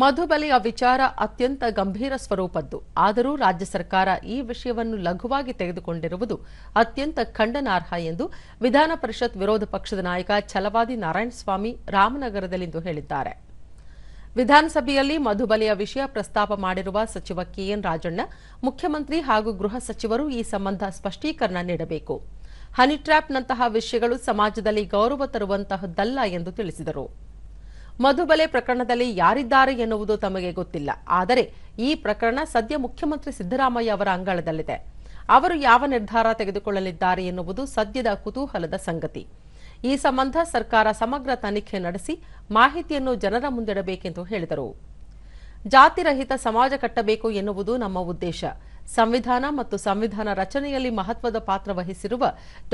ಮಧುಬಲಿಯ ವಿಚಾರ ಅತ್ಯಂತ ಗಂಭೀರ ಸ್ವರೂಪದ್ದು. ಆದರೂ ರಾಜ್ಯ ಸರ್ಕಾರ ಈ ವಿಷಯವನ್ನು ಲಘುವಾಗಿ ತೆಗೆದುಕೊಂಡಿರುವುದು ಅತ್ಯಂತ ಖಂಡನಾರ್ಹ ಎಂದು ವಿಧಾನ ಪರಿಷತ್ ವಿರೋಧ ಪಕ್ಷದ ನಾಯಕ ಛಲವಾದಿ ನಾರಾಯಣಸ್ವಾಮಿ ರಾಮನಗರದಲ್ಲಿಂದು ಹೇಳಿದ್ದಾರೆ. ವಿಧಾನಸಭೆಯಲ್ಲಿ ಮಧುಬಲಿಯ ವಿಷಯ ಪ್ರಸ್ತಾಪ ಮಾಡಿರುವ ಸಚಿವ ಕೆಎನ್ ರಾಜಣ್ಣ, ಮುಖ್ಯಮಂತ್ರಿ ಹಾಗೂ ಗೃಹ ಸಚಿವರು ಈ ಸಂಬಂಧ ಸ್ಪಷ್ಟೀಕರಣ ನೀಡಬೇಕು. ಹನಿ ಟ್ರ್ಯಾಪ್ನಂತಹ ವಿಷಯಗಳು ಸಮಾಜದಲ್ಲಿ ಗೌರವ ತರುವಂತಹದ್ದಲ್ಲ ಎಂದು ತಿಳಿಸಿದರು. ಮಧುಬಲೆ ಪ್ರಕರಣದಲ್ಲಿ ಯಾರಿದ್ದಾರೆ ಎನ್ನುವುದು ತಮಗೆ ಗೊತ್ತಿಲ್ಲ. ಆದರೆ ಈ ಪ್ರಕರಣ ಸದ್ಯ ಮುಖ್ಯಮಂತ್ರಿ ಸಿದ್ದರಾಮಯ್ಯ ಅವರ ಅಂಗಳದಲ್ಲಿದೆ. ಅವರು ಯಾವ ನಿರ್ಧಾರ ತೆಗೆದುಕೊಳ್ಳಲಿದ್ದಾರೆ ಎನ್ನುವುದು ಸದ್ಯದ ಕುತೂಹಲದ ಸಂಗತಿ. ಈ ಸಂಬಂಧ ಸರ್ಕಾರ ಸಮಗ್ರ ತನಿಖೆ ನಡೆಸಿ ಮಾಹಿತಿಯನ್ನು ಜನರ ಮುಂದಿಡಬೇಕೆಂದು ಹೇಳಿದರು. ಜಾತಿರಹಿತ ಸಮಾಜ ಕಟ್ಟಬೇಕು ಎನ್ನುವುದು ನಮ್ಮ ಉದ್ದೇಶ. ಸಂವಿಧಾನ ಮತ್ತು ಸಂವಿಧಾನ ರಚನೆಯಲ್ಲಿ ಮಹತ್ವದ ಪಾತ್ರ ವಹಿಸಿರುವ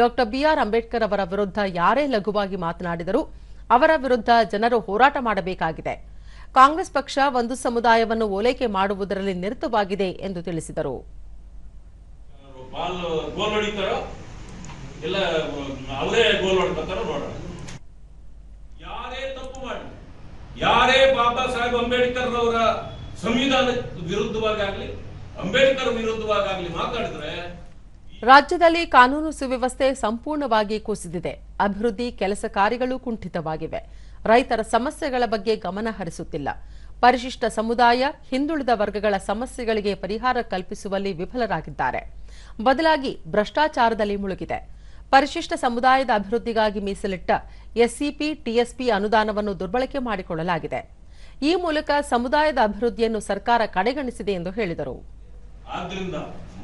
ಡಾಕ್ಟರ್ ಬಿಆರ್ ಅಂಬೇಡ್ಕರ್ ಅವರ ವಿರುದ್ಧ ಯಾರೇ ಲಘುವಾಗಿ ಮಾತನಾಡಿದರೂ ಅವರ ವಿರುದ್ಧ ಜನರು ಹೋರಾಟ ಮಾಡಬೇಕಾಗಿದೆ. ಕಾಂಗ್ರೆಸ್ ಪಕ್ಷ ಒಂದು ಸಮುದಾಯವನ್ನು ಓಲೈಕೆ ಮಾಡುವುದರಲ್ಲಿ ನಿರತವಾಗಿದೆ ಎಂದು ತಿಳಿಸಿದರು. ಯಾರೇ ಬಾಬಾ ಸಾಹೇಬ್ ಅಂಬೇಡ್ಕರ್ ಅವರ ಸಂವಿಧಾನ ವಿರುದ್ಧವಾಗಲಿ ಅಂಬೇಡ್ಕರ್ ವಿರುದ್ಧವಾಗಲಿ ಮಾತಾಡಿದ್ರೆ ರಾಜ್ಯದಲ್ಲಿ ಕಾನೂನು ಸುವ್ಯವಸ್ಥೆ ಸಂಪೂರ್ಣವಾಗಿ ಕುಸಿದಿದೆ. ಅಭಿವೃದ್ಧಿ ಕೆಲಸ ಕಾರ್ಯಗಳು ಕುಂಠಿತವಾಗಿವೆ. ರೈತರ ಸಮಸ್ಯೆಗಳ ಬಗ್ಗೆ ಗಮನ ಹರಿಸುತ್ತಿಲ್ಲ. ಪರಿಶಿಷ್ಟ ಸಮುದಾಯ, ಹಿಂದುಳಿದ ವರ್ಗಗಳ ಸಮಸ್ಯೆಗಳಿಗೆ ಪರಿಹಾರ ಕಲ್ಪಿಸುವಲ್ಲಿ ವಿಫಲರಾಗಿದ್ದಾರೆ. ಬದಲಾಗಿ ಭ್ರಷ್ಟಾಚಾರದಲ್ಲಿ ಮುಳುಗಿದೆ. ಪರಿಶಿಷ್ಟ ಸಮುದಾಯದ ಅಭಿವೃದ್ಧಿಗಾಗಿ ಮೀಸಲಿಟ್ಟ ಎಸ್ಸಿಪಿ ಟಿಎಸ್ಪಿ ಅನುದಾನವನ್ನು ದುರ್ಬಳಕೆ ಮಾಡಿಕೊಳ್ಳಲಾಗಿದೆ. ಈ ಮೂಲಕ ಸಮುದಾಯದ ಅಭಿವೃದ್ಧಿಯನ್ನು ಸರ್ಕಾರ ಕಡೆಗಣಿಸಿದೆ ಎಂದು ಹೇಳಿದರು. ಆದ್ರಿಂದ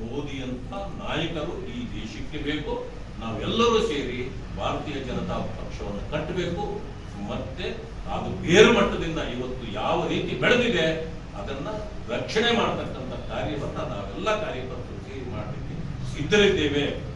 ಮೋದಿಯಂತ ನಾಯಕರು ಈ ದೇಶಕ್ಕೆ ಬೇಕು. ನಾವೆಲ್ಲರೂ ಸೇರಿ ಭಾರತೀಯ ಜನತಾ ಪಕ್ಷವನ್ನು ಕಟ್ಟಬೇಕು. ಮತ್ತೆ ಅದು ಬೇರು ಮಟ್ಟದಿಂದ ಇವತ್ತು ಯಾವ ರೀತಿ ಬೆಳೆದಿದೆ ಅದನ್ನ ರಕ್ಷಣೆ ಮಾಡತಕ್ಕಂಥ ಕಾರ್ಯವನ್ನ ನಾವೆಲ್ಲ ಕಾರ್ಯಕರ್ತರು ಸೇರಿ ಮಾಡಲಿಕ್ಕೆ ಸಿದ್ಧರಿದ್ದೇವೆ.